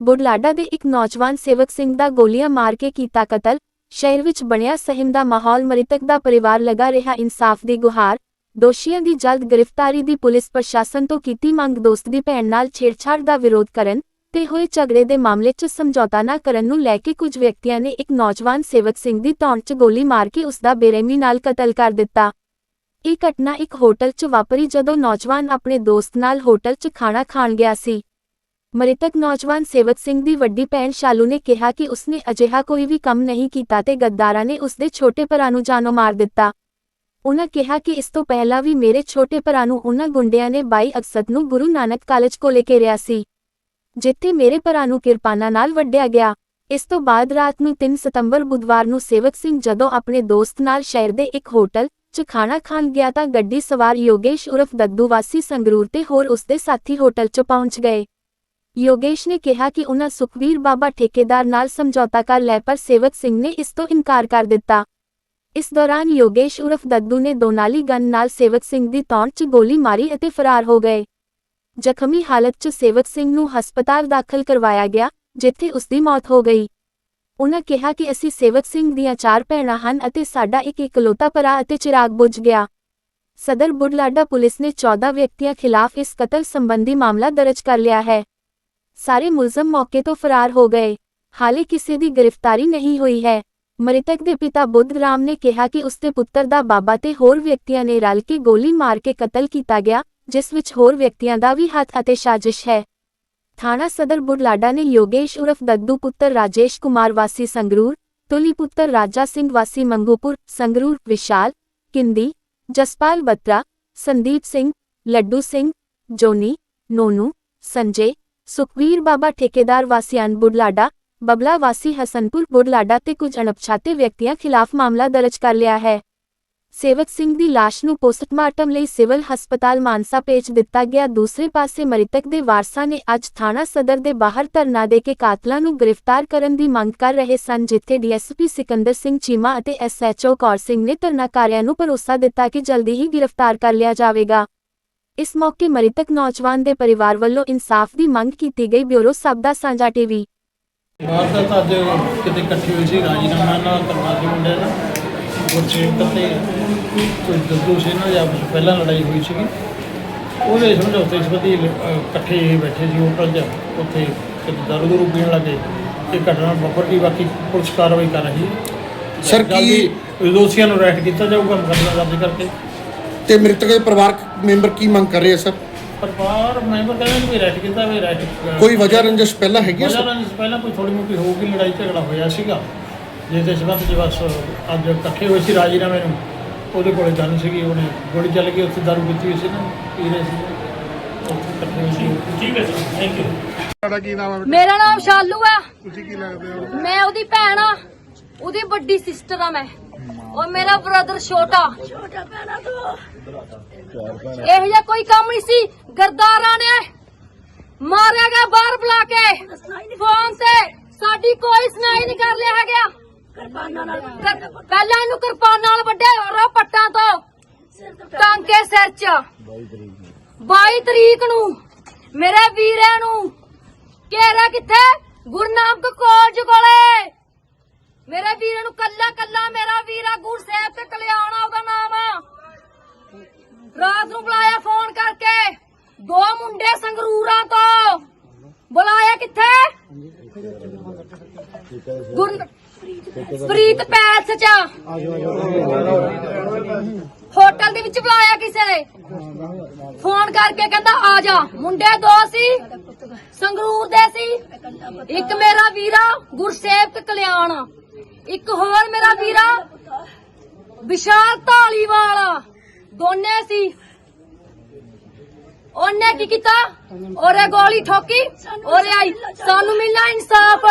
ਬੁਢਲਾਡਾ ਦੇ ਇੱਕ ਨੌਜਵਾਨ ਸੇਵਕ ਸਿੰਘ ਦਾ ਗੋਲੀਆਂ ਮਾਰ ਕੇ ਕੀਤਾ ਕਤਲ, ਸ਼ਹਿਰ ਵਿੱਚ ਬਣਿਆ ਸਹਿਮ ਦਾ ਮਾਹੌਲ, ਮ੍ਰਿਤਕ ਦਾ ਪਰਿਵਾਰ ਲਗਾ ਰਿਹਾ ਇਨਸਾਫ ਦੀ ਗੁਹਾਰ, ਦੋਸ਼ੀਆਂ ਦੀ ਜਲਦ ਗ੍ਰਿਫਤਾਰੀ ਦੀ ਪੁਲਿਸ ਪ੍ਰਸ਼ਾਸਨ ਤੋਂ ਕੀਤੀ ਮੰਗ, ਦੋਸਤ ਦੀ ਭੈਣ ਨਾਲ ਛੇੜਛਾੜ ਦਾ ਵਿਰੋਧ ਕਰਨ ਤੇ ਹੋਏ ਝਗੜੇ ਦੇ ਮਾਮਲੇ 'ਚ ਸਮਝੌਤਾ ਨਾ ਕਰਨ ਨੂੰ ਲੈ ਕੇ ਕੁਝ ਵਿਅਕਤੀਆਂ ਨੇ ਇੱਕ ਨੌਜਵਾਨ ਸੇਵਕ ਸਿੰਘ ਦੀ ਧੌਣ 'ਚ ਗੋਲੀ ਮਾਰ ਕੇ ਉਸ ਦਾ ਬੇਰਹਿਮੀ ਨਾਲ ਕਤਲ ਕਰ ਦਿੱਤਾ। ਇਹ ਘਟਨਾ ਇੱਕ ਹੋਟਲ 'ਚ ਵਾਪਰੀ ਜਦੋਂ ਨੌਜਵਾਨ ਆਪਣੇ ਦੋਸਤ ਨਾਲ ਹੋਟਲ 'ਚ ਖਾਣਾ ਖਾਣ ਗਿਆ ਸੀ। ਮ੍ਰਿਤਕ ਨੌਜਵਾਨ ਸੇਵਕ ਸਿੰਘ ਦੀ ਵੱਡੀ ਭੈਣ ਸ਼ਾਲੂ ਨੇ ਕਿਹਾ ਕਿ ਉਸਨੇ ਅਜਿਹਾ ਕੋਈ ਵੀ ਕੰਮ ਨਹੀਂ ਕੀਤਾ ਤੇ ਗੱਦਾਰਾਂ ਨੇ ਉਸਦੇ ਛੋਟੇ ਭਰਾ ਨੂੰ ਜਾਨੋਂ ਮਾਰ ਦਿੱਤਾ। ਉਹਨਾਂ ਕਿਹਾ ਕਿ ਇਸ ਤੋਂ ਪਹਿਲਾਂ ਵੀ ਮੇਰੇ ਛੋਟੇ ਭਰਾ ਨੂੰ ਉਨ੍ਹਾਂ ਗੁੰਡਿਆਂ ਨੇ 22 ਅਗਸਤ ਨੂੰ ਗੁਰੂ ਨਾਨਕ ਕਾਲਜ ਕੋਲੇ ਘੇਰਿਆ ਸੀ, ਜਿੱਥੇ ਮੇਰੇ ਭਰਾ ਨੂੰ ਕਿਰਪਾਨਾਂ ਨਾਲ ਵੱਢਿਆ ਗਿਆ। ਇਸ ਤੋਂ ਬਾਅਦ ਰਾਤ ਨੂੰ 3 ਸਤੰਬਰ ਬੁੱਧਵਾਰ ਨੂੰ ਸੇਵਕ ਸਿੰਘ ਜਦੋਂ ਆਪਣੇ ਦੋਸਤ ਨਾਲ ਸ਼ਹਿਰ ਦੇ ਇੱਕ ਹੋਟਲ 'ਚ ਖਾਣਾ ਖਾਣ ਗਿਆ ਤਾਂ ਗੱਡੀ ਸਵਾਰ ਯੋਗੇਸ਼ ਉਰਫ ਦੱਦੂ ਵਾਸੀ ਸੰਗਰੂਰ ਤੇ ਹੋਰ ਉਸਦੇ ਸਾਥੀ ਹੋਟਲ 'ਚ ਪਹੁੰਚ ਗਏ। ਯੋਗੇਸ਼ ਨੇ ਕਿਹਾ ਕਿ ਉਨ੍ਹਾਂ ਸੁਖਵੀਰ ਬਾਬਾ ਠੇਕੇਦਾਰ ਨਾਲ ਸਮਝੌਤਾ ਕਰ ਲੈ ਪਰ ਸੇਵਕ ਸਿੰਘ ਨੇ ਇਸ ਤੋਂ ਇਨਕਾਰ ਕਰ ਦਿੱਤਾ। ਇਸ ਦੌਰਾਨ ਯੋਗੇਸ਼ ਉਰਫ ਦੱਦੂ ਨੇ ਦੋਨਾਲੀ ਗਨ ਨਾਲ ਸੇਵਕ ਸਿੰਘ ਦੀ ਤੌਣ 'ਚ ਗੋਲੀ ਮਾਰੀ ਅਤੇ ਫਰਾਰ ਹੋ ਗਏ। ਜ਼ਖਮੀ ਹਾਲਤ 'ਚ ਸੇਵਕ ਸਿੰਘ ਨੂੰ ਹਸਪਤਾਲ ਦਾਖਲ ਕਰਵਾਇਆ ਗਿਆ, ਜਿੱਥੇ ਉਸ ਦੀ ਮੌਤ ਹੋ ਗਈ। ਉਨ੍ਹਾਂ ਕਿਹਾ ਕਿ ਅਸੀਂ ਸੇਵਕ ਸਿੰਘ ਦੀਆਂ ਚਾਰ ਭੈਣਾਂ ਹਨ ਅਤੇ ਸਾਡਾ ਇੱਕ ਇਕਲੌਤਾ ਭਰਾ ਅਤੇ ਚਿਰਾਗ ਬੁੱਝ ਗਿਆ। ਸਦਰ ਬੁਢਲਾਡਾ ਪੁਲਿਸ ਨੇ 14 ਵਿਅਕਤੀਆਂ ਖਿਲਾਫ ਇਸ ਕਤਲ ਸੰਬੰਧੀ ਮਾਮਲਾ ਦਰਜ ਕਰ ਲਿਆ ਹੈ। ਸਾਰੇ ਮੁਲਜ਼ਮ ਮੌਕੇ ਤੋਂ ਫਰਾਰ ਹੋ ਗਏ। ਹਾਲੇ ਕਿਸੇ ਦੀ ਗ੍ਰਿਫਤਾਰੀ ਨਹੀਂ ਹੋਈ ਹੈ। ਮ੍ਰਿਤਕ ਦੇ ਪਿਤਾ ਬੁੱਧ ਰਾਮ ਨੇ ਕਿਹਾ ਕਿ ਉਸਦੇ ਪੁੱਤਰ ਦਾ ਬਾਬਾ ਤੇ ਹੋਰ ਵਿਅਕਤੀਆਂ ਨੇ ਰਲ ਕੇ ਗੋਲੀ ਮਾਰ ਕੇ ਕਤਲ ਕੀਤਾ ਗਿਆ, ਜਿਸ ਵਿੱਚ ਹੋਰ ਵਿਅਕਤੀਆਂ ਦਾ ਵੀ ਹੱਥ ਅਤੇ ਸਾਜ਼ਿਸ਼ ਹੈ। ਥਾਣਾ ਸਦਰ ਬੁਰਲਾਡਾ ਨੇ ਯੋਗੇਸ਼ ਉਰਫ ਦੱਦੂ ਪੁੱਤਰ ਰਾਜੇਸ਼ ਕੁਮਾਰ ਵਾਸੀ ਸੰਗਰੂਰ, ਤੁਲੀ ਪੁੱਤਰ ਰਾਜਾ ਸਿੰਘ ਵਾਸੀ ਮੰਗੂਪੁਰ, ਸੰਗਰੂਰ, ਵਿਸ਼ਾਲ, ਕਿੰਦੀ, ਜਸਪਾਲ ਬੱਤਰਾ, ਸੰਦੀਪ ਸਿੰਘ, ਲੱਡੂ ਸਿੰਘ, ਜੋਨੀ, ਨੋਨੂ, ਸੰਜੇ ਸੁਖਵੀਰ ਬਾਬਾ ਠੇਕੇਦਾਰ ਵਾਸੀਆਨ ਬੁਢਲਾਡਾ, ਬਬਲਾ ਵਾਸੀ ਹਸਨਪੁਰ ਬੁਢਲਾਡਾ ਤੇ ਕੁਝ ਅਣਪਛਾਤੇ ਵਿਅਕਤੀਆਂ ਖਿਲਾਫ ਮਾਮਲਾ ਦਰਜ ਕਰ ਲਿਆ ਹੈ। ਸੇਵਕ ਸਿੰਘ ਦੀ ਲਾਸ਼ ਨੂੰ ਪੋਸਟਮਾਰਟਮ ਲਈ ਸਿਵਲ ਹਸਪਤਾਲ ਮਾਨਸਾ ਭੇਜ ਦਿੱਤਾ ਗਿਆ। ਦੂਸਰੇ ਪਾਸੇ ਮ੍ਰਿਤਕ ਦੇ ਵਾਰਸਾਂ ਨੇ ਅੱਜ ਥਾਣਾ ਸਦਰ ਦੇ ਬਾਹਰ ਧਰਨਾ ਦੇ ਕੇ ਕਾਤਲਾਂ ਨੂੰ ਗ੍ਰਿਫਤਾਰ ਕਰਨ ਦੀ ਮੰਗ ਕਰ ਰਹੇ ਸਨ, ਜਿੱਥੇ ਡੀਐਸਪੀ ਸਿਕੰਦਰ ਸਿੰਘ ਚੀਮਾ ਅਤੇ ਐਸਐਚਓ ਕੌਰ ਸਿੰਘ ਨੇ ਧਰਨਾਕਾਰੀਆਂ ਨੂੰ ਭਰੋਸਾ ਦਿੱਤਾ ਕਿ ਜਲਦੀ ਹੀ ਗ੍ਰਿਫਤਾਰ ਕਰ ਲਿਆ ਜਾਵੇਗਾ। ਇਸ ਮੌਕੇ ਮ੍ਰਿਤਕ ਨੌਜਵਾਨ ਦੇ ਪਰਿਵਾਰ ਵੱਲੋਂ ਇਨਸਾਫ ਦੀ ਮੰਗ ਕੀਤੀ ਗਈ। ਬਿਊਰੋ ਸਬ ਦਾ ਸਾਂਝਾ ਟੀਵੀ। ਵਾਰਦਾਤ ਅੱਜ ਕਿਤੇ ਇਕੱਠੀ ਹੋਈ ਸੀ ਰਾਜੀਨਾਮਾ ਨਾਲ ਕਰਨਾ ਸੀ ਮੁੰਡੇ ਦਾ ਗੁਰਸੇਵਕ ਤੇ ਕੋਈ ਦੱਦੂ ਸੀ ਨਾ ਜਾਂ ਪਹਿਲਾਂ ਲੜਾਈ ਹੋਈ ਸੀਗੀ। ਉਹਦੇ ਸਮਝੌਤੇ ਸੰਬੰਧੀ ਲ- ਅਹ ਇਕੱਠੇ ਬੈਠੇ ਸੀ ਹੋਟਲ 'ਚ ਉੱਥੇ ਕਿਤੇ ਦਾਰੂ ਦੂਰੂ ਪੀਣ ਲੱਗੇ ਇਹ ਘਟਨਾ ਵਾਪਰ ਗਈ ਬਾਕੀ ਪੁਲਿਸ ਕਾਰਵਾਈ ਕਰ ਰਹੀ ਹੈ। ਸਰ, ਕੀ- ਦੋਸ਼ੀਆਂ ਨੂੰ ਅਰੈਸਟ ਕੀਤਾ ਜਾਊਗਾ ਮੁਕੱਦਮਾ ਦਰਜ ਕਰਕੇ। ਤੇ ਮ੍ਰਿਤਕ ਦੇ ਪਰਿਵਾਰਕ ਮੈਂਬਰ ਕੀ ਮੰਗ ਕਰ ਰਹੇ ਆ ਸਰ? ਪਰਿਵਾਰ ਮੈਂਬਰ ਕਹਿੰਦੇ ਨੇ ਵੀ ਅਰੈਸਟ ਕੀਤਾ ਵੀ ਅਰੈਸਟ ਕੋਈ ਵਜ੍ਹਾ ਰੰਜਿਸ਼ ਪਹਿਲਾਂ ਹੈਗੀ ਆ ਸਰ? ਨਾਲ ਪਹਿਲਾਂ ਕੋਈ ਥੋੜੀ ਮੋਟੀ ਹੋਊਗੀ ਲੜਾਈ ਝਗੜਾ ਹੋਇਆ ਸੀਗਾ। ਜਿਸ ਦੇ ਸੰਬੰਧ 'ਚ ਬਸ ਅੱਜ ਇਕੱਠੇ ਹੋਏ ਸੀ ਰਾਜੀਨਾਮੇ ਨੂੰ। ਉਹਦੇ ਕੋਲੇ ਗਨ ਸੀਗੀ ਉਹਨੇ ਗੋਲੀ ਚੱਲ ਗਈ ਉੱਥੇ ਦਾਰੂ ਪੀਤੀ ਹੋਈ ਸੀ ਨਾ ਪੀ ਰਹੇ ਸੀ ਉੱਥੇ ਇਕੱਠੇ ਹੋਏ ਸੀ। ਠੀਕ ਹੈ ਜੀ ਥੈਂਕ ਯੂ ਤੁਹਾਡਾ ਕੀ ਨਾਮ ਹੈ ਬੇਟਾ? ਮੇਰਾ ਨਾਮ ਸ਼ਾਲੂ ਆ। ਤੁਸੀਂ ਕੀ ਲੱਗਦੇ ਹੋ? ਮੈਂ ਉਹਦੀ ਭੈਣ ਆ। ਉਹਦੀ ਵੱਡੀ ਸਿਸਟਰ ਆ ਮੈਂ। ਔਰ ਮੇਰਾ ਬ੍ਰਦਰ ਛੋਟਾ। ਇਹ ਜਿਹਾ ਕੋਈ ਕੰਮ ਨਹੀਂ ਸੀ। ਗਰਦਾਰਾਂ ਨੇ ਮਾਰਿਆ ਗਿਆ ਬਾਹਰ ਬੁਲਾ ਕੇ। ਫੋਨ ਤੇ ਸਾਡੀ ਕੋਈ ਸੁਣਾਈ ਨਹੀਂ ਕਰ ਲਿਆ ਹੈਗਾ। ਪਹਿਲਾਂ ਇਹਨੂੰ ਕਿਰਪਾਨ ਨਾਲ ਵੱਡੇ ਰੋ ਪੱਟਾਂ ਤੋਂ। ਟਾਂਕੇ ਸਿਰ 'ਚ। 22 ਤਰੀਕ ਨੂੰ ਮੇਰੇ ਵੀਰੇ ਨੂੰ। ਘੇਰਾ ਕਿੱਥੇ? ਗੁਰਨਾਮ ਕੋਲਜ ਕੋਲੇ। ਮੇਰੇ ਵੀਰ ਨੂੰ ਕੱਲਾ ਕੱਲਾ ਮੇਰਾ ਵੀਰਾ ਗੁਰਸੇਵ ਤੇ ਕਲਿਆਣਾ ਉਹਦਾ ਨਾਮ ਆ। ਰਾਤ ਨੂੰ ਬੁਲਾਇਆ ਫੋਨ ਕਰਕੇ, ਦੋ ਮੁੰਡੇ ਸੰਗਰੂਰਾਂ ਤੋਂ। ਬੁਲਾਇਆ ਕਿੱਥੇ? ਪ੍ਰੀਤ ਪੈਲਸ ਚ। ਹੋਟਲ ਦੇ ਵਿੱਚ ਬੁਲਾਇਆ ਕਿਸੇ ਨੇ। ਫੋਨ ਕਰਕੇ ਕਹਿੰਦਾ, ਆ ਜਾ। ਮੁੰਡੇ ਦੋ ਸੀ, ਸੰਗਰੂਰ ਦੇ ਸੀ। ਇੱਕ ਮੇਰਾ ਵੀਰਾ ਗੁਰਸੇਵਕ ਕਲਿਆਣ ਇੱਕ ਹੋਰ ਮੇਰਾ ਵੀਰਾ, ਵਿਸ਼ਾਲ ਢਾਲੀਵਾਲ ਦੋਨੇ ਸੀ। ਉਹਨੇ ਕੀ ਕੀਤਾ? ਉਹਰੇ ਗੋਲੀ ਠੋਕੀ ਉਹਰੇ ਆਈ। ਸਾਨੂੰ ਮਿਲਣਾ ਇਨਸਾਫ।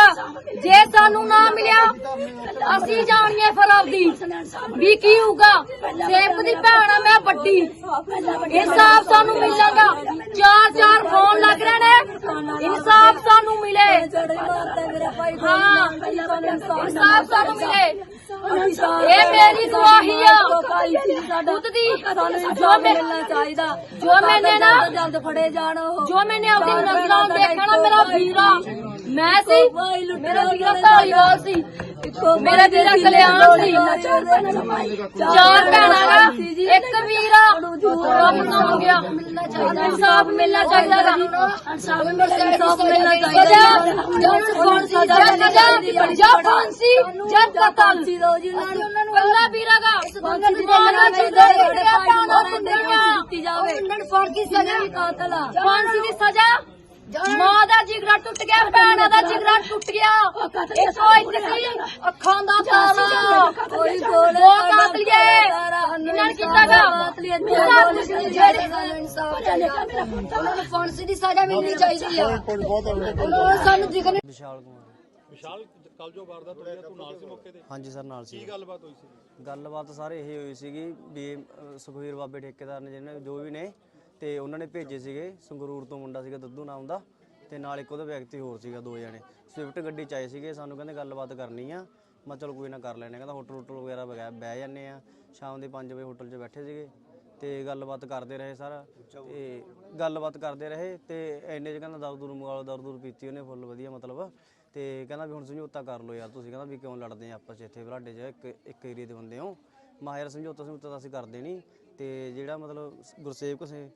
ਜੇ ਸਾਨੂੰ ਨਾ ਮਿਲਿਆ, ਅਸੀਂ ਜਾਣੀਏ ਫਿਰ ਆਪਦੀ। ਵੀ ਕੀ ਹੋਊਗਾ? ਸੇਵਕ ਦੀ ਭੈਣ ਆ, ਮੈਂ ਵੱਡੀ। ਇਨਸਾਫ ਸਾਨੂੰ ਮਿਲੇਗਾ ਚਾਰ ਚਾਰ ਫੋਨ ਲੱਗ ਰਹੇ ਨੇ। ਇਨਸਾਫ ਸਾਨੂੰ ਮਿਲੇ ਹਾਂ ਇਨਸਾਫ ਸਾਨੂੰ ਮਿਲੇ। ਇਹ ਮੇਰੀ ਗਵਾਹੀ ਆ। ਖੁਦ ਦੀ ਜੋ ਮੈਂ ਚਾਹੀਦਾ। ਜੋ ਮੈਨੇ ਨਾ ਜਲਦ ਫੜੇ ਜਾਣ ਉਹ। ਜੋ ਮੈਨੇ ਆਪਣੀ ਨਜ਼ਰਾਂ ਨਾ ਮੇਰਾ ਵੀਰਾ। ਮੈਂ ਸੀ ਮੇਰਾ ਵੀਰਾ ਧਾਲੀਵਾਲ ਸੀ। ਮੇਰਾ ਵੀਰਾ ਕਲਿਆਣ ਸੀ। ਚਾਰ ਭੈਣਾਂ ਦਾ। ਇੱਕ ਵੀਰਾ। ਰੱਬ ਨਾ ਹੋ ਗਿਆ। ਇਨਸਾਫ ਮਿਲਣਾ ਚਾਹੀਦਾ। ਇਨਸਾਫ ਮਿਲਣਾ ਚਾਹੀਦਾ। ਜਦ ਫਾਂਸੀ ਜਦ ਜਦ ਫਾਂਸੀ ਜਦ ਕਤਲ ਕੱਲਾ ਵੀਰਾ ਦਾ। ਮਾਂ ਦਾ ਜਿੰਦਾ ਜਿਹੜਾ ਪਾਣਾ ਦਿੱਤੀ ਜਾਵੇ। ਉਹਨਾਂ ਨੂੰ ਫਾਂਸੀ ਸਜ਼ਾ ਕਾਤਲ ਫਾਂਸੀ ਦੀ ਸਜ਼ਾ ਮਾਂ ਦਾ ਜਿਗਰਾ ਟੁੱਟ ਗਿਆ ਭੈਣਾਂ ਦਾ ਜਿਗਰਾ ਟੁੱਟ ਗਿਆ। ਇੱਕ ਉਹ ਇੱਕ ਸੀ ਅੱਖਾਂ ਦਾ ਤਾਰਾ। ਕੋਈ ਉਹ ਕਾਤਲੀਏ ਇਹਨਾਂ ਨੇ ਕੀਤਾਗਾ ਉਹਨਾਂ ਨੂੰ ਫਾਂਸੀ ਦੀ ਸਜ਼ਾ ਮਿਲਣੀ ਚਾਹੀਦੀ ਆ। ਉਹਨਾਂ ਸਾਨੂੰ ਦਿਖਣੇ ਵਿਸ਼ਾਲ ਕੁਮਾਰ ਵਿਸ਼ਾਲ ਕੱਲ ਜੋ ਵਾਰਦਾਤ ਹੋਈ ਆ ਤੂੰ ਨਾਲ ਸੀ ਮੌਕੇ ਤੇ? ਹਾਂਜੀ ਸਰ ਨਾਲ ਸੀ। ਕੀ ਗੱਲਬਾਤ ਹੋਈ ਸੀ ਗੱਲਬਾਤ ਸਾਰੇ ਇਹ ਹੋਈ ਸੀਗੀ ਵੀ ਅਹ, ਸੁਖਵੀਰ ਬਾਬੇ ਠੇਕੇਦਾਰ ਨੇ ਜਿਹਨੇ ਜੋ ਵੀ ਨੇ ਤੇ ਉਹਨਾਂ ਨੇ ਭੇਜੇ ਸੀਗੇ, ਸੰਗਰੂਰ ਤੋਂ ਮੁੰਡਾ ਸੀਗਾ ਦੱਦੂ ਨਾਮ ਦਾ, ਤੇ ਨਾਲ ਇੱਕ ਉਹਦਾ ਵਿਅਕਤੀ ਹੋਰ ਸੀਗਾ, ਦੋ ਜਣੇ। ਸਵਿਫਟ ਗੱਡੀ ਚ ਆਏ ਸੀਗੇ, ਸਾਨੂੰ ਕਹਿੰਦੇ ਗੱਲਬਾਤ ਕਰਨੀ ਆ। ਮੈਂ ਚਲ ਕੋਈ ਨਾ ਕਰ ਲੈਣੇ ਕਹਿੰਦਾ ਹੋਟਲ ਹੋਟਲ ਵਗੈਰਾ ਵਗੈਰਾ ਬਹਿ ਜਾਂਦੇ ਆ। ਸ਼ਾਮ ਦੇ 5 ਵਜੇ ਹੋਟਲ 'ਚ ਬੈਠੇ ਸੀਗੇ ਤੇ ਗੱਲਬਾਤ ਕਰਦੇ ਰਹੇ ਸਾਰਾ। ਤੇ ਗੱਲਬਾਤ ਕਰਦੇ ਰਹੇ ਤੇ ਐਨੇ ਚ ਕਹਿੰਦਾ ਦਰਦ ਦੂਰ ਮੰਗਾਲੋ ਦਰਦ ਦੂਰ ਪੀਤੀ ਉਹਨੇ ਫੁੱਲ ਵਧੀਆ ਮਤਲਬ। ਤੇ ਕਹਿੰਦਾ ਵੀ ਹੁਣ ਸਮਝੌਤਾ ਕਰ ਲਓ ਯਾਰ ਤੁਸੀਂ, ਕਹਿੰਦਾ ਵੀ ਕਿਉਂ ਲੜਦੇ ਆ ਆਪਸ 'ਚ ਇੱਥੇ ਬਲਾਡੇ 'ਚ, ਇੱਕ ਇੱਕ ਏਰੀਆ ਦੇ ਬੰਦੇ ਹੋ। ਮਾਹਿਰ ਸਮਝੌਤਾ ਸਮਝੌਤਾ ਤਾਂ ਅਸੀਂ ਕਰਦੇ ਨਹੀਂ ਤੇ ਜਿਹੜਾ ਮਤਲਬ ਗੁਰਸੇਵਕ ਸਿੰਘ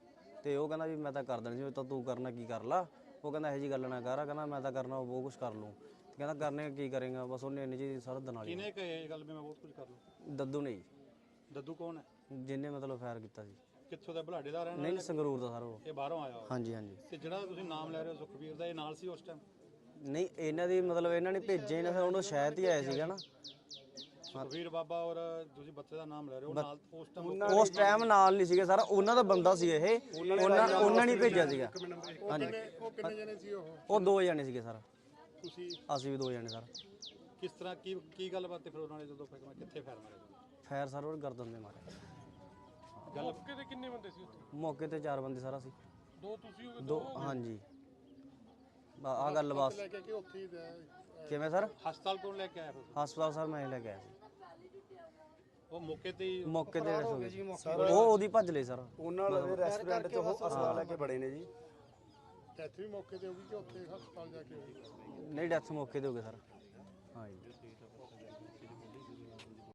ਤੇ ਉਹ ਕਹਿੰਦਾ ਵੀ ਮੈਂ ਤਾਂ ਕਰ ਦੇਣੀ ਸੀ ਤਾਂ ਤੂੰ ਕਰਨਾ ਕੀ ਕਰ ਲਾ। ਉਹ ਕਹਿੰਦਾ ਇਹੋ ਜੀ ਗੱਲ ਨਾ ਕਰ ਕਹਿੰਦਾ ਮੈਂ ਤਾਂ ਕਰਨਾ ਉਹ ਬਹੁਤ ਕੁਝ ਕਰ ਲੂੰ ਤੇ ਕਹਿੰਦਾ ਕਰਨੇ ਕੀ ਕਰੇਗਾ ਬਸ ਉਹਨੇ ਇੰਨੀ ਜੀ ਸਾਰਾ ਦਿਨ ਵਾਲੀ ਕਿਨੇ ਕਹੇ ਇਹ ਗੱਲ ਵੀ ਮੈਂ ਬਹੁਤ ਕੁਝ ਕਰ ਲੂੰ ਦੱਦੂ ਨੇ ਜੀ। ਦੱਦੂ ਕੌਣ ਹੈ? ਜਿਹਨੇ ਮਤਲਬ ਫਾਇਰ ਕੀਤਾ ਸੀ। ਕਿੱਥੋਂ ਦਾ ਬਲਾਡੇ ਦਾ ਰਹਿਣ ਨਹੀਂ ਸੰਗਰੂਰ ਦਾ ਸਾਰਾ ਉਹ। ਇਹ ਬਾਹਰੋਂ ਆਇਆ ਹੋਇਆ। ਹਾਂਜੀ ਹਾਂਜੀ। ਤੇ ਜਿਹੜਾ ਤੁਸੀਂ ਨਾਮ ਲੈ ਰਹੇ ਹੋ ਸੁਖਬੀਰ ਦਾ ਇਹ ਨਾਲ ਸੀ ਉਸ ਟਾਈਮ ਨਹੀਂ ਇਹਨਾਂ ਦੀ ਮਤਲਬ ਇਹਨਾਂ ਨੇ ਭੇਜੇ ਨਾ ਫਿਰ ਉਹਨੂੰ ਸ਼ਾਇਦ ਹੀ ਆਇਆ ਸੀਗਾ ਨਾ। ਸੁਖਬੀਰ ਬਾਬਾ ਔਰ ਤੁਸੀਂ ਬੱਚੇ ਦਾ ਨਾਮ ਲੈ ਰਹੇ ਹੋ ਨਾਲ ਉਸ ਟਾਈਮ ਉਸ ਟਾਈਮ ਨਾਲ ਨਹੀਂ ਸੀਗੇ ਸਾਰਾ ਉਹਨਾਂ ਦਾ ਬੰਦਾ ਸੀ ਇਹ। ਉਹਨਾਂ ਉਹਨਾਂ ਨੇ ਭੇਜਿਆ ਸੀਗਾ। ਹਾਂਜੀ। ਉਹ ਕਿੰਨੇ ਜਣੇ ਸੀ ਉਹ? ਉਹ ਦੋ ਜਣੇ ਸੀਗੇ ਸਰ। ਤੁਸੀਂ? ਅਸੀਂ ਵੀ ਦੋ ਜਣੇ ਸਰ। ਕਿਸ ਤਰ੍ਹਾਂ ਕੀ ਕੀ ਗੱਲਬਾਤ ਤੇ ਫਿਰ ਉਹਨਾਂ ਨੇ ਜਦੋਂ ਫਿਰ ਕਿੱਥੇ ਫੈਰ ਮਾਰਿਆ ਤੁਹਾਨੂੰ? ਫਾਇਰ ਸਰ ਉਹ ਗਰਦਨ ਦੇ ਮਾਰੇ। ਗੱਲ ਮੌਕੇ ਤੇ ਕਿੰਨੇ ਬੰਦੇ ਸੀ ਉੱਥੇ? ਮੌਕੇ ਤੇ ਚਾਰ ਬੰਦੇ ਸਾਰਾ ਸੀ ਦੋ ਤੁਸੀਂ ਹੋ ਦੋ ਹਾਂਜੀ। ਆ ਗੱਲ ਬਸ। ਲੈ ਕੇ ਕਿ ਉੱਥੇ ਹੀ ਰਹਿ- ਕਿਵੇਂ ਸਰ? ਹਸਪਤਾਲ ਕੋਲ ਲੈ ਕੇ ਆਇਆ ਫਿਰ? ਹਸਪਤਾਲ ਸਰ ਮੈਂ ਹੀ ਲੈ ਕੇ ਆਇਆ ਸੀ। ਉਹ ਮੌਕੇ ਤੇ ਹੀ ਮੌਕੇ ਤੇ ਉਹ ਉਹਦੀ ਭੱਜ ਲਈ ਸਰ। ਉਹਨਾਂ ਵਾਲੇ ਰੈਸਟੋਰੈਂਟ ਚ ਉਹ ਹਸਪਤਾਲ ਲੈ ਕੇ ਬੜੇ ਨੇ ਜੀ। ਡੈਥ ਵੀ ਮੌਕੇ ਤੇ ਹੋ ਗਈ ਕਿ ਉੱਥੇ ਹਸਪਤਾਲ ਜਾ ਕੇ ਹੋਈ ਨਹੀਂ ਡੈਥ ਮੌਕੇ ਤੇ ਹੋ ਗਈ ਸਰ। ਹਾਂਜੀ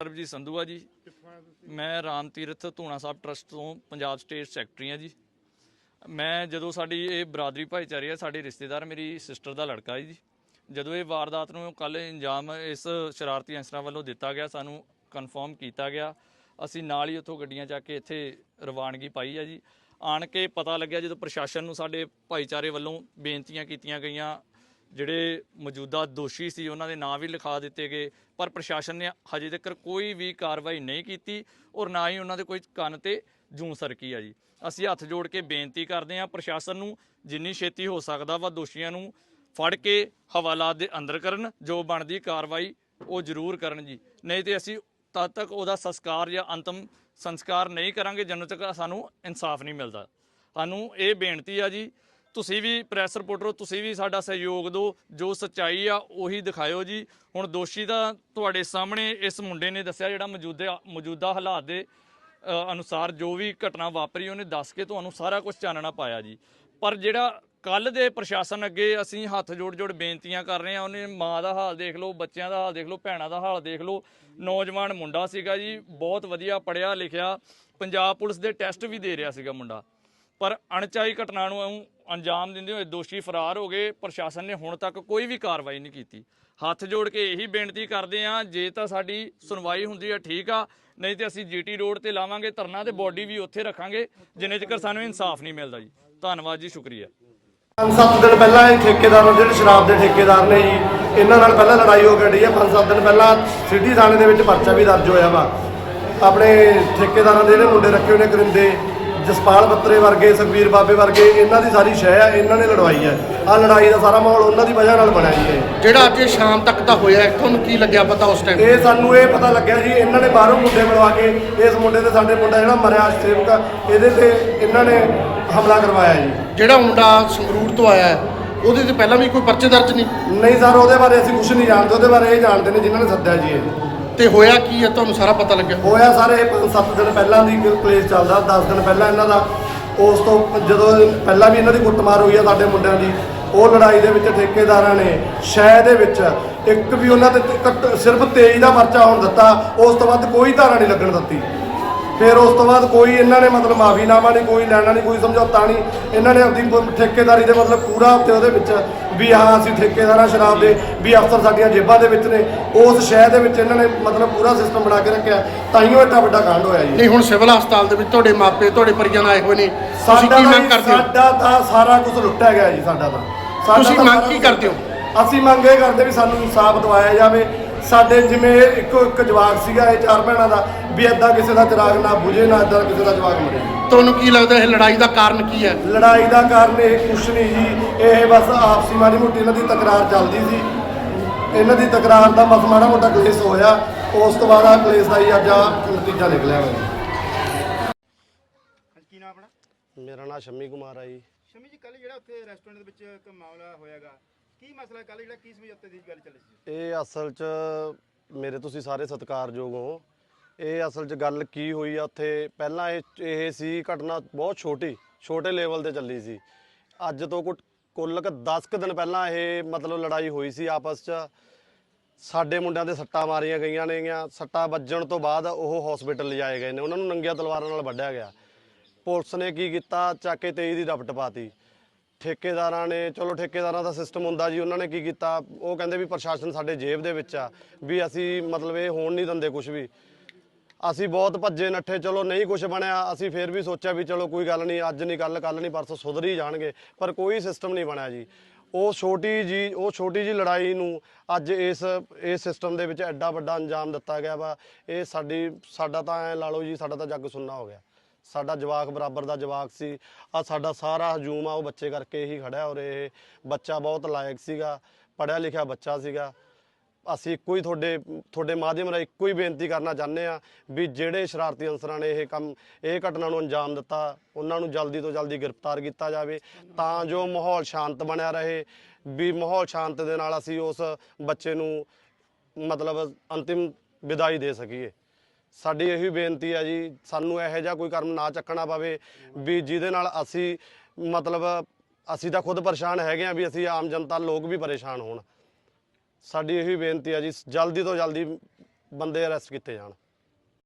ਸਰਬਜੀਤ ਸੰਧੂਆ ਜੀ। ਮੈਂ ਰਾਮ ਤੀਰਥ ਧੂਣਾ ਸਾਹਿਬ ਟਰਸਟ ਤੋਂ ਪੰਜਾਬ ਸਟੇਟ ਸੈਕਟਰੀ ਹਾਂ ਜੀ। ਮੈਂ ਜਦੋਂ ਸਾਡੀ ਇਹ ਬਰਾਦਰੀ ਭਾਈਚਾਰੇ ਆ ਸਾਡੇ ਰਿਸ਼ਤੇਦਾਰ ਮੇਰੀ ਸਿਸਟਰ ਦਾ ਲੜਕਾ ਹੈ ਜੀ। ਜਦੋਂ ਇਹ ਵਾਰਦਾਤ ਨੂੰ ਕੱਲ ਇੰਜਾਮ ਇਸ ਸ਼ਰਾਰਤੀ ਅਨਸਰਾਂ ਵੱਲੋਂ ਦਿੱਤਾ ਗਿਆ ਸਾਨੂੰ ਕਨਫਰਮ ਕੀਤਾ ਗਿਆ। ਅਸੀਂ ਨਾਲ ਹੀ ਉੱਥੋਂ ਗੱਡੀਆਂ ਚੱਕ ਕੇ ਇੱਥੇ ਰਵਾਨਗੀ ਪਾਈ ਆ ਜੀ। ਆਣ ਕੇ ਪਤਾ ਲੱਗਿਆ ਜਦੋਂ ਪ੍ਰਸ਼ਾਸਨ ਨੂੰ ਸਾਡੇ ਭਾਈਚਾਰੇ ਵੱਲੋਂ ਬੇਨਤੀਆਂ ਕੀਤੀਆਂ ਗਈਆਂ, ਜਿਹੜੇ ਮੌਜੂਦਾ ਦੋਸ਼ੀ ਸੀ ਉਹਨਾਂ ਦੇ ਨਾਂ ਵੀ ਲਿਖਾ ਦਿੱਤੇ ਗਏ, ਪਰ ਪ੍ਰਸ਼ਾਸਨ ਨੇ ਹਜੇ ਤੱਕ ਕੋਈ ਵੀ ਕਾਰਵਾਈ ਨਹੀਂ ਕੀਤੀ ਔਰ ਨਾ ਹੀ ਉਹਨਾਂ ਦੇ ਕੋਈ ਕੰਨ ਤੇ ਜੂੰ ਸਰਕੀ ਆ ਜੀ। ਅਸੀਂ ਹੱਥ ਜੋੜ ਕੇ ਬੇਨਤੀ ਕਰਦੇ ਹਾਂ ਪ੍ਰਸ਼ਾਸਨ ਨੂੰ, ਜਿੰਨੀ ਛੇਤੀ ਹੋ ਸਕਦਾ ਵਾ ਦੋਸ਼ੀਆਂ ਨੂੰ ਫੜ ਕੇ ਹਵਾਲਾਤ ਦੇ ਅੰਦਰ ਕਰਨ, ਜੋ ਬਣਦੀ ਕਾਰਵਾਈ ਉਹ ਜ਼ਰੂਰ ਕਰਨ ਜੀ। ਨਹੀਂ ਤੇ ਅਸੀਂ ਤਦ ਤੱਕ ਉਹਦਾ ਸੰਸਕਾਰ ਜਾਂ ਅੰਤਮ ਸੰਸਕਾਰ ਨਹੀਂ ਕਰਾਂਗੇ, ਜਦੋਂ ਤੱਕ ਸਾਨੂੰ ਇਨਸਾਫ ਨਹੀਂ ਮਿਲਦਾ। ਸਾਨੂੰ ਇਹ ਬੇਨਤੀ ਆ ਜੀ, ਤੁਸੀਂ ਵੀ ਪ੍ਰੈਸ ਰਿਪੋਰਟਰ, ਤੁਸੀਂ ਵੀ ਸਾਡਾ ਸਹਿਯੋਗ ਦਿਓ, ਜੋ ਸੱਚਾਈ ਆ ਉਹੀ ਦਿਖਾਇਓ ਜੀ। ਹੁਣ ਦੋਸ਼ੀ ਦਾ ਤੁਹਾਡੇ ਸਾਹਮਣੇ ਇਸ ਮੁੰਡੇ ਨੇ ਦੱਸਿਆ, ਜਿਹੜਾ ਮੌਜੂਦਾ ਮੌਜੂਦਾ ਹਾਲਾਤ ਦੇ ਅਨੁਸਾਰ ਜੋ ਵੀ ਘਟਨਾ ਵਾਪਰੀ, ਉਹਨੇ ਦੱਸ ਕੇ ਤੁਹਾਨੂੰ ਸਾਰਾ ਕੁਝ ਚਾਨਣਾ ਪਾਇਆ ਜੀ। ਪਰ ਜਿਹੜਾ ਕੱਲ ਦੇ ਪ੍ਰਸ਼ਾਸਨ ਅੱਗੇ ਅਸੀਂ ਹੱਥ ਜੋੜ ਜੋੜ ਬੇਨਤੀਆਂ ਕਰ ਰਹੇ ਹਾਂ। ਉਹਨੇ ਮਾਂ ਦਾ ਹਾਲ ਦੇਖ ਲਓ, ਬੱਚਿਆਂ ਦਾ ਹਾਲ ਦੇਖ ਲਓ, ਭੈਣਾਂ ਦਾ ਹਾਲ ਦੇਖ ਲਓ। ਨੌਜਵਾਨ ਮੁੰਡਾ ਸੀਗਾ ਜੀ, ਬਹੁਤ ਵਧੀਆ ਪੜਿਆ ਲਿਖਿਆ, ਪੰਜਾਬ ਪੁਲਿਸ ਦੇ ਟੈਸਟ ਵੀ ਦੇ ਰਿਹਾ ਸੀਗਾ ਮੁੰਡਾ। ਪਰ ਅਣਚਾਹੀ ਘਟਨਾ ਨੂੰ ਅੰਜਾਮ ਦਿੰਦੇ ਹੋਏ ਦੋਸ਼ੀ ਫਰਾਰ ਹੋ ਗਏ। ਪ੍ਰਸ਼ਾਸਨ ਨੇ ਹੁਣ ਤੱਕ ਕੋਈ ਵੀ ਕਾਰਵਾਈ ਨਹੀਂ ਕੀਤੀ। ਹੱਥ ਜੋੜ ਕੇ ਇਹੀ ਬੇਨਤੀ ਕਰਦੇ ਆ ਜੇ ਤਾਂ ਸਾਡੀ ਸੁਣਵਾਈ ਹੁੰਦੀ ਆ ਠੀਕ ਆ। ਨਹੀਂ ਤੇ ਅਸੀਂ ਜੀਟੀ ਰੋਡ ਤੇ ਲਾਵਾਂਗੇ, ਧਰਨਾ ਤੇ ਬੋਡੀ ਵੀ ਉੱਥੇ ਰੱਖਾਂਗੇ, ਜਿੰਨੇ ਚਿਰ ਸਾਨੂੰ ਇਨਸਾਫ ਨਹੀਂ ਮਿਲਦਾ ਜੀ। ਧੰਨਵਾਦ ਜੀ, ਸ਼ੁਕਰੀਆ। ਪੰਜ ਸੱਤ ਦਿਨ ਪਹਿਲਾਂ ਇਹ ਠੇਕੇਦਾਰ ਜਿਹੜੇ ਸ਼ਰਾਬ ਦੇ ਠੇਕੇਦਾਰ ਨੇ ਜੀ, ਇਹਨਾਂ ਨਾਲ ਪਹਿਲਾਂ ਲੜਾਈ ਹੋ ਗਈ ਹੈ। ਪੰਜ ਸੱਤ ਦਿਨ ਪਹਿਲਾਂ ਸਿਟੀ ਥਾਣੇ ਦੇ ਵਿੱਚ ਪਰਚਾ ਵੀ ਦਰਜ ਹੋਇਆ ਵਾ। ਆਪਣੇ ਠੇਕੇਦਾਰਾਂ ਦੇ ਜਿਹੜੇ ਮੁੰਡੇ ਰੱਖੇ ਹੋਏ ਨੇ, ਕਰਿੰਦੇ। ਜਸਪਾਲ ਬੱਤਰੇ ਵਰਗੇ ਸੁਖਬੀਰ ਬਾਬੇ ਵਰਗੇ ਇਹਨਾਂ ਦੀ ਸਾਰੀ ਸ਼ੈ ਆ ਇਹਨਾਂ ਨੇ ਲੜਵਾਈ ਹੈ ਆ ਲੜਾਈ ਦਾ ਸਾਰਾ ਮਾਹੌਲ ਉਹਨਾਂ ਦੀ ਵਜ੍ਹਾ ਨਾਲ ਬਣਿਆ ਜੀ ਇਹ। ਜਿਹੜਾ ਅੱਜ ਇਹ ਸ਼ਾਮ ਤੱਕ ਦਾ ਹੋਇਆ ਹੈ, ਤੁਹਾਨੂੰ ਕੀ ਲੱਗਿਆ ਪਤਾ ਉਸ ਟਾਈਮ ਇਹ ਸਾਨੂੰ ਇਹ ਪਤਾ ਲੱਗਿਆ ਜੀ ਇਹਨਾਂ ਨੇ ਬਾਹਰੋਂ ਮੁੰਡੇ ਮਿਲਵਾ ਕੇ ਇਸ ਮੁੰਡੇ ਤੇ ਸਾਡੇ ਮੁੰਡਾ ਜਿਹੜਾ ਮਰਿਆ ਸੇਵਕ ਆ, ਇਹਦੇ ਤੇ ਇਹਨਾਂ ਨੇ ਹਮਲਾ ਕਰਵਾਇਆ ਜੀ। ਜਿਹੜਾ ਮੁੰਡਾ ਸੰਗਰੂਰ ਤੋਂ ਆਇਆ ਹੈ, ਉਹਦੇ ਤੇ ਪਹਿਲਾਂ ਵੀ ਕੋਈ ਪਰਚੇ ਦਰਜ ਨਹੀਂ? ਨਹੀਂ ਸਰ ਉਹਦੇ ਬਾਰੇ ਅਸੀਂ ਕੁਝ ਨਹੀਂ ਜਾਣਦੇ ਉਹਦੇ ਬਾਰੇ ਇਹ ਜਾਣਦੇ ਨੇ ਜਿਨ੍ਹਾਂ ਨੇ ਸੱਦਿਆ ਜੀ ਇਹ। ਤੇ ਹੋਇਆ ਕੀ ਹੈ? ਤੁਹਾਨੂੰ ਸਾਰਾ ਪਤਾ ਲੱਗਿਆ? ਹੋਇਆ ਸਾਰੇ 5-7 ਦਿਨ ਪਹਿਲਾਂ ਦੀ ਪਲੇਸ ਚੱਲਦਾ 10 ਦਿਨ ਪਹਿਲਾਂ ਇਹਨਾਂ ਦਾ। ਉਸ ਤੋਂ ਜਦੋਂ ਪਹਿਲਾਂ ਵੀ ਇਹਨਾਂ ਦੀ ਕੁੱਟਮਾਰ ਹੋਈ ਆ ਸਾਡੇ ਮੁੰਡਿਆਂ ਦੀ, ਉਹ ਲੜਾਈ ਦੇ ਵਿੱਚ ਠੇਕੇਦਾਰਾਂ ਨੇ, ਸ਼ਹਿ ਦੇ ਵਿੱਚ ਇੱਕ ਵੀ ਉਹਨਾਂ ਤੇ ਘੱਟ- ਸਿਰਫ ਤੇਜ਼ ਦਾ ਪਰਚਾ ਹੋਣ ਦਿੱਤਾ, ਉਸ ਤੋਂ ਬਾਅਦ ਕੋਈ ਧਾਰਾ ਨਹੀਂ ਲੱਗਣ ਦਿੱਤੀ। ਫਿਰ ਉਸ ਤੋਂ ਬਾਅਦ ਕੋਈ ਇਹਨਾਂ ਨੇ ਮਤਲਬ ਮਾਫੀਨਾਮਾ ਨਹੀਂ ਕੋਈ ਲੈਣਾ ਨਹੀਂ ਕੋਈ ਸਮਝੌਤਾ ਨਹੀਂ। ਇਹਨਾਂ ਨੇ ਆਪਣੀ ਪ- ਠੇਕੇਦਾਰੀ ਦੇ ਮਤਲਬ ਪੂਰਾ ਤੇ ਉਹਦੇ ਵਿੱਚ ਵੀ ਹਾਂ ਅਸੀਂ ਠੇਕੇਦਾਰਾਂ ਸ਼ਰਾਬ ਦੇ ਵੀ ਅਫਸਰ ਸਾਡੀਆਂ ਜੇਬਾਂ ਦੇ ਵਿੱਚ ਨੇ ਉਸ ਸ਼ਹਿਰ ਦੇ ਵਿੱਚ ਇਹਨਾਂ ਨੇ ਮਤਲਬ ਪੂਰਾ ਸਿਸਟਮ ਬਣਾ ਕੇ ਰੱਖਿਆ। ਤਾਈਓ ਏਡਾ ਵੱਡਾ ਕਾਂਡ ਹੋਇਆ ਜੀ। ਨਹੀਂ ਹੁਣ ਸਿਵਲ ਹਸਪਤਾਲ ਦੇ ਵਿੱਚ ਤੁਹਾਡੇ ਮਾਪੇ ਤੁਹਾਡੇ ਪਰਿਜਨ ਆਏ ਹੋਏ ਨੇ। ਤੁਸੀਂ ਸਾਡਾ ਕੀ ਤਾਂ ਮੰਗ ਜੀ- ਕਰਦੇ ਹੋ? ਸਾਡਾ ਤਾਂ ਸਾਰਾ ਕੁਝ ਲੁੱਟਿਆ ਗਿਆ ਜੀ ਸਾਡਾ ਤਾਂ। ਸਾਡਾ ਤੁਸੀਂ ਤਾਂ ਮੰਗ ਸਾਰਾ ਕੀ ਕੁਛ- ਕਰਦੇ ਹੋ? ਅਸੀਂ ਮੰਗ ਇਹ ਕਰਦੇ ਵੀ ਸਾਨੂੰ ਇਨਸਾਫ ਦਿਵਾਇਆ ਜਾਵੇ। ਸਾਡੇ ਜਿਵੇਂ ਇੱਕੋ ਇੱਕ ਜਵਾਕ ਸੀਗਾ ਇਹ ਚਾਰ ਭੈਣਾਂ ਦਾ ਵੀ ਏਦਾਂ ਕਿਸੇ ਦਾ ਚਿਰਾਗ ਨਾ ਬੁਝੇ ਨਾ ਏਦਾਂ ਕਿਸੇ ਦਾ ਜਵਾਕ ਮਰੇ। ਤੁਹਾਨੂੰ ਕੀ ਲੱਗਦਾ ਇਹ ਲੜਾਈ ਦਾ ਕਾਰਨ ਕੀ ਹੈ? ਲੜਾਈ ਦਾ ਕਾਰਨ ਇਹ ਕੁਛ ਨਹੀਂ ਜੀ ਇਹ ਬਸ ਆਪਸੀ ਮਾੜੀ ਮੋਟੀ ਇਹਨਾਂ ਦੀ ਤਕਰਾਰ ਚੱਲਦੀ ਸੀ। ਇਹਨਾਂ ਦੀ ਤਕਰਾਰ ਦਾ ਬਸ ਮਾੜਾ ਮੋਟਾ ਕਲੇਸ਼ ਹੋਇਆ ਉਸ ਤੋਂ ਬਾਅਦ ਆ ਕਲੇਸ਼ ਦਾ ਹੀ ਅੱਜ ਆ ਨਤੀਜਾ ਨਿਕਲਿਆ ਹੋਇਆ। ਕੀ ਨਾਮ ਆਪਣਾ? ਮੇਰਾ ਨਾਮ ਸ਼ੰਮੀ ਕੁਮਾਰ ਆ ਜੀ। ਸ਼ਮੀ ਜੀ ਕੱਲ ਜਿਹੜਾ ਉੱਥੇ ਰੈਸਟੋਰੈਂਟ ਦੇ ਵਿੱਚ ਇੱਕ ਮਾਮਲਾ ਹੋਇਆਗਾ ਕੀ ਮਸਲਾ ਕੱਲ ਜਿਹੜਾ ਕੀ ਸਮਝੌਤੇ ਦੀ ਗੱਲ ਚੱਲੀ ਸੀ। ਇਹ ਅਸਲ 'ਚ ਮੇਰੇ ਤੁਸੀਂ ਸਾਰੇ ਸਤਿਕਾਰਯੋਗ ਹੋ। ਇਹ ਅਸਲ 'ਚ ਗੱਲ ਕੀ ਹੋਈ ਆ ਉੱਥੇ? ਪਹਿਲਾਂ ਇਹ ਇਹ ਸੀ ਘਟਨਾ ਬਹੁਤ ਛੋਟੀ, ਛੋਟੇ ਲੈਵਲ ਤੇ ਚੱਲੀ ਸੀ। ਅੱਜ ਤੋਂ ਕੁ- ਕੁੱਲ ਕ 10 ਕੁ ਦਿਨ ਪਹਿਲਾਂ ਇਹ ਮਤਲਬ ਲੜਾਈ ਹੋਈ ਸੀ ਆਪਸ 'ਚ। ਸਾਡੇ ਮੁੰਡਿਆਂ ਦੇ ਸੱਟਾਂ ਮਾਰੀਆਂ ਗਈਆਂ ਨੇਗੀਆਂ। ਸੱਟਾਂ ਵੱਜਣ ਤੋਂ ਬਾਅਦ ਉਹ ਹਸਪੀਟਲ ਲਿਜਾਏ ਗਏ ਨੇ। ਉਹਨਾਂ ਨੂੰ ਨੰਗੀਆਂ ਤਲਵਾਰਾਂ ਨਾਲ ਵੱਢਿਆ ਗਿਆ। ਪੁਲਿਸ ਨੇ ਕੀ ਕੀਤਾ? ਚੱਕ ਕੇ 23 ਦੀ ਰਪਟ ਪਾਤੀ। ਠੇਕੇਦਾਰਾਂ ਨੇ, ਚਲੋ ਠੇਕੇਦਾਰਾਂ ਦਾ ਸਿਸਟਮ ਹੁੰਦਾ ਜੀ, ਉਹਨਾਂ ਨੇ ਕੀ ਕੀਤਾ? ਉਹ ਕਹਿੰਦੇ ਵੀ ਪ੍ਰਸ਼ਾਸਨ ਸਾਡੇ ਜੇਬ ਦੇ ਵਿੱਚ ਆ, ਵੀ ਅਸੀਂ ਮਤਲਬ ਇਹ ਹੋਣ ਨਹੀਂ ਦਿੰਦੇ ਕੁਝ ਵੀ। ਅਸੀਂ ਬਹੁਤ ਭੱਜੇ ਨੱਠੇ, ਚਲੋ ਨਹੀਂ ਕੁਝ ਬਣਿਆ, ਅਸੀਂ ਫੇਰ ਵੀ ਸੋਚਿਆ ਵੀ ਚਲੋ ਕੋਈ ਗੱਲ ਨਹੀਂ, ਅੱਜ ਨਹੀਂ ਕੱਲ ਕੱਲ ਨਹੀਂ, ਪਰਸੋਂ ਸੁਧਰ ਹੀ ਜਾਣਗੇ, ਪਰ ਕੋਈ ਸਿਸਟਮ ਨਹੀਂ ਬਣਿਆ ਜੀ। ਉਹ ਛੋਟੀ ਜੀ, ਉਹ ਛੋਟੀ ਜੀ ਲੜਾਈ ਨੂੰ ਅੱਜ ਇਸ ਇਸ ਸਿਸਟਮ ਦੇ ਵਿੱਚ ਐਡਾ ਵੱਡਾ ਅੰਜਾਮ ਦਿੱਤਾ ਗਿਆ ਵਾ, ਇਹ ਸਾਡੀ, ਸਾਡਾ ਤਾਂ ਐ ਲਾ ਲਓ ਜੀ, ਸਾਡਾ ਤਾਂ ਜੱਗ ਸੁੰਨਾ ਹੋ ਗਿਆ। ਸਾਡਾ ਜਵਾਕ ਬਰਾਬਰ ਦਾ ਜਵਾਕ ਸੀ। ਆ ਸਾਡਾ ਸਾਰਾ ਹਜੂਮ ਆ, ਉਹ ਬੱਚੇ ਕਰਕੇ ਹੀ ਖੜਿਆ ਔਰ ਇਹ ਬੱਚਾ ਬਹੁਤ ਲਾਇਕ ਸੀਗਾ ਪੜਿਆ ਲਿਖਿਆ ਬੱਚਾ ਸੀਗਾ। ਅਸੀਂ ਇੱਕੋ ਹੀ ਤੁਹਾਡੇ ਤੁਹਾਡੇ ਮਾਧਿਅਮ ਰਾਹੀਂ ਇੱਕੋ ਹੀ ਬੇਨਤੀ ਕਰਨਾ ਚਾਹੁੰਦੇ ਆ ਵੀ ਜਿਹੜੇ ਸ਼ਰਾਰਤੀ ਅਨਸਰਾਂ ਨੇ ਇਹ ਕੰਮ, ਇਹ ਘਟਨਾ ਨੂੰ ਅੰਜਾਮ ਦਿੱਤਾ, ਉਹਨਾਂ ਨੂੰ ਜਲਦੀ ਤੋਂ ਜਲਦੀ ਗ੍ਰਿਫਤਾਰ ਕੀਤਾ ਜਾਵੇ ਤਾਂ ਜੋ ਮਾਹੌਲ ਸ਼ਾਂਤ ਬਣਿਆ ਰਹੇ। ਵੀ ਮਾਹੌਲ ਸ਼ਾਂਤ ਦੇ ਨਾਲ ਅਸੀਂ ਉਸ ਬੱਚੇ ਨੂੰ ਮਤਲਬ ਅੰਤਿਮ ਵਿਦਾਈ ਦੇ ਸਕੀਏ। ਸਾਡੀ ਇਹੀ ਬੇਨਤੀ ਹੈ ਜੀ, ਸਾਨੂੰ ਇਹੋ ਜਿਹਾ ਕੋਈ ਕਰਮ ਨਾ ਚੱਕਣਾ ਪਵੇ ਵੀ ਜਿਹਦੇ ਨਾਲ ਅਸੀਂ ਮਤਲਬ ਅਸੀਂ ਤਾਂ ਖੁਦ ਪਰੇਸ਼ਾਨ ਹੈਗੇ ਆ ਵੀ ਅਸੀਂ ਆਮ ਜਨਤਾ ਲੋਕ ਵੀ ਪਰੇਸ਼ਾਨ ਹੋਣ। ਸਾਡੀ ਇਹੀ ਬੇਨਤੀ ਹੈ ਜੀ, ਜਲਦੀ ਤੋਂ ਜਲਦੀ ਬੰਦੇ ਅਰੈਸਟ ਕੀਤੇ ਜਾਣ।